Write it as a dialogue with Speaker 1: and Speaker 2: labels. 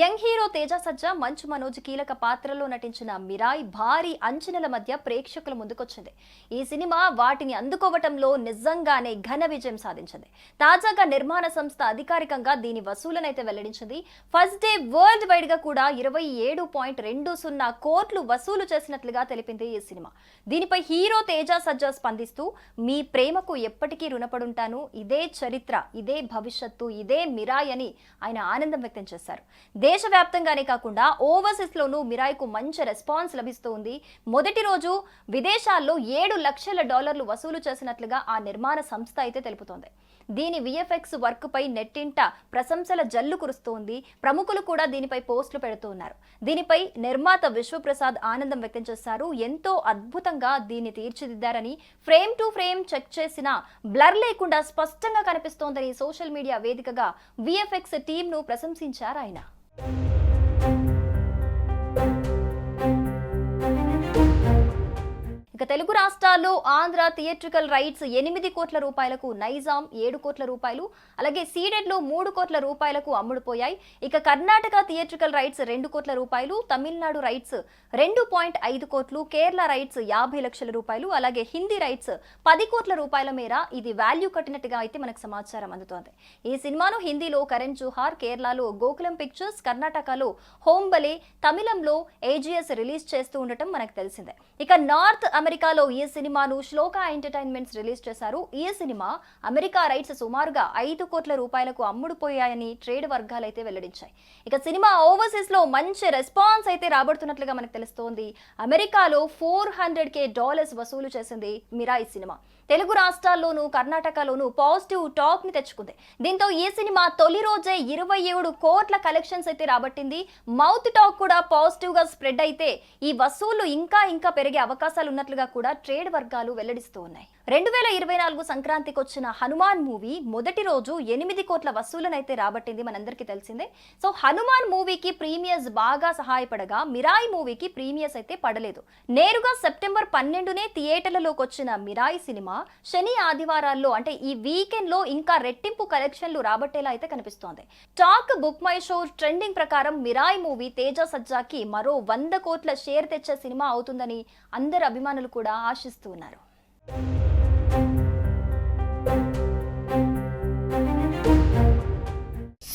Speaker 1: Young hero Teja Sajja Manchu Manoj కీలక పాత్రలో నటించిన మిరాయ్ భారీ అంచనల మధ్య ప్రేక్షకుల ముందుకొచ్చింది. ఈ సినిమా వాటిని అందుకోవటంలో నిజంగానే ఘన విజయం సాధించింది. తాజాగా నిర్మాణ సంస్థ అధికారికంగా దీని వసూలనైతే వెల్లడించింది. ఫస్ట్ డే వరల్డ్ వైడ్గా కూడా ఇరవై ఏడు పాయింట్ రెండు సున్నా కోట్లు వసూలు చేసినట్లుగా తెలిపింది ఈ సినిమా. దీనిపై హీరో తేజ సజ్జా స్పందిస్తూ మీ ప్రేమకు ఎప్పటికీ రుణపడుంటాను. ఇదే చరిత్ర ఇదే భవిష్యత్తు ఇదే మిరాయ్ అని ఆయన ఆనందం వ్యక్తం చేశారు. దేశవ్యాప్తంగానే కాకుండా ఓవర్సీస్ లోనూ మిరాయ్కు మంచి రెస్పాన్స్ లభిస్తోంది. మొదటి రోజు విదేశాల్లో ఏడు లక్షల డాలర్లు వసూలు చేసినట్లుగా ఆ నిర్మాణ సంస్థ అయితే తెలుపుతోంది. దీని విఎఫ్ఎక్స్ వర్క్ పై నెట్టింట ప్రశంసల జల్లు కురుస్తోంది. ప్రముఖులు కూడా దీనిపై పోస్టులు పెడుతూ ఉన్నారు దీనిపై నిర్మాత విశ్వప్రసాద్ ఆనందం వ్యక్తం చేశారు. ఎంతో అద్భుతంగా దీన్ని తీర్చిదిద్దారని ఫ్రేమ్ టు ఫ్రేమ్ చెక్ చేసిన బ్లర్ లేకుండా స్పష్టంగా కనిపిస్తోందని సోషల్ మీడియా వేదికగా విఎఫ్ఎక్స్ టీంను ప్రశంసించారు ఆయన. thank you ఇక తెలుగు రాష్ట్రాల్లో ఆంధ్ర థియేట్రికల్ రైట్స్ ఎనిమిది కోట్ల రూపాయలకు నైజాం ఏడు కోట్ల రూపాయలు అలాగే సీడెడ్లు మూడు కోట్ల రూపాయలకు అమ్ముడుపోయాయి. ఇక కర్ణాటక థియేట్రికల్ రైట్స్ రెండు కోట్ల రూపాయలు తమిళనాడు రైట్స్ రెండు పాయింట్ ఐదు కోట్లు కేరళ రైట్స్ యాభై లక్షల రూపాయలు అలాగే హిందీ రైట్స్ పది కోట్ల రూపాయల మేర ఇది వాల్యూ కట్టినట్టుగా అయితే మనకు సమాచారం అందుతోంది. ఈ సినిమాను హిందీలో కరణ్ జోహార్ కేరళలో గోకులం పిక్చర్స్ కర్ణాటకలో హోంబలే తమిళంలో ఏజిఎస్ రిలీజ్ చేస్తూ ఉండటం మనకు తెలిసిందే. ఇక నార్త్ అమెరికాలో ఈ సినిమాను శ్లోక ఎంటర్టైన్మెంట్స్ రిలీజ్ చేశారు. ఈ సినిమా అమెరికా రైట్స్ సుమారుగా ఐదు కోట్ల రూపాయలకు అమ్ముడుపోయాయని ట్రేడ్ వర్గాలు అయితే వెల్లడించాయి. ఇక సినిమా ఓవర్సీస్లో మంచి రెస్పాన్స్ అయితే రాబడుతున్నట్లుగా మనకు తెలుస్తోంది. అమెరికాలో ఫోర్ హండ్రెడ్ కే డాలర్స్ వసూలు చేసింది మిరాయి సినిమా. తెలుగు రాష్ట్రాల్లోనూ కర్ణాటకలోనూ పాజిటివ్ టాక్ని తెచ్చుకుంది. దీంతో ఈ సినిమా తొలి రోజే ఇరవై ఏడు కోట్ల కలెక్షన్స్ అయితే రాబట్టింది. మౌత్ టాక్ కూడా పాజిటివ్గా స్ప్రెడ్ అయితే ఈ వసూళ్ళు ఇంకా ఇంకా పెరిగే అవకాశాలు ఉన్నట్లుగా కూడా ట్రేడ్ వర్గాలు వెల్లడిస్తూ ఉన్నాయి. రెండు వేల ఇరవై నాలుగు సంక్రాంతికి వచ్చిన హనుమాన్ మూవీ మొదటి రోజు ఎనిమిది కోట్ల వసూలనైతే రాబట్టింది మనందరికీ తెలిసిందే. సో హనుమాన్ మూవీకి ప్రీమియర్స్ బాగా సహాయపడగా మిరాయి మూవీకి ప్రీమియర్స్ అయితే పడలేదు. నేరుగా సెప్టెంబర్ పన్నెండునే థియేటర్లలోకి వచ్చిన మిరాయి సినిమా శని ఆదివారాల్లో అంటే ఈ వీకెండ్లో ఇంకా రెట్టింపు కలెక్షన్లు రాబట్టేలా అయితే కనిపిస్తోంది. Talk book my show trending ప్రకారం మిరాయి మూవీ తేజ సజ్జాకి మరో వంద కోట్ల షేర్ తెచ్చే సినిమా అవుతుందని అందరు అభిమానులు కూడా ఆశిస్తూ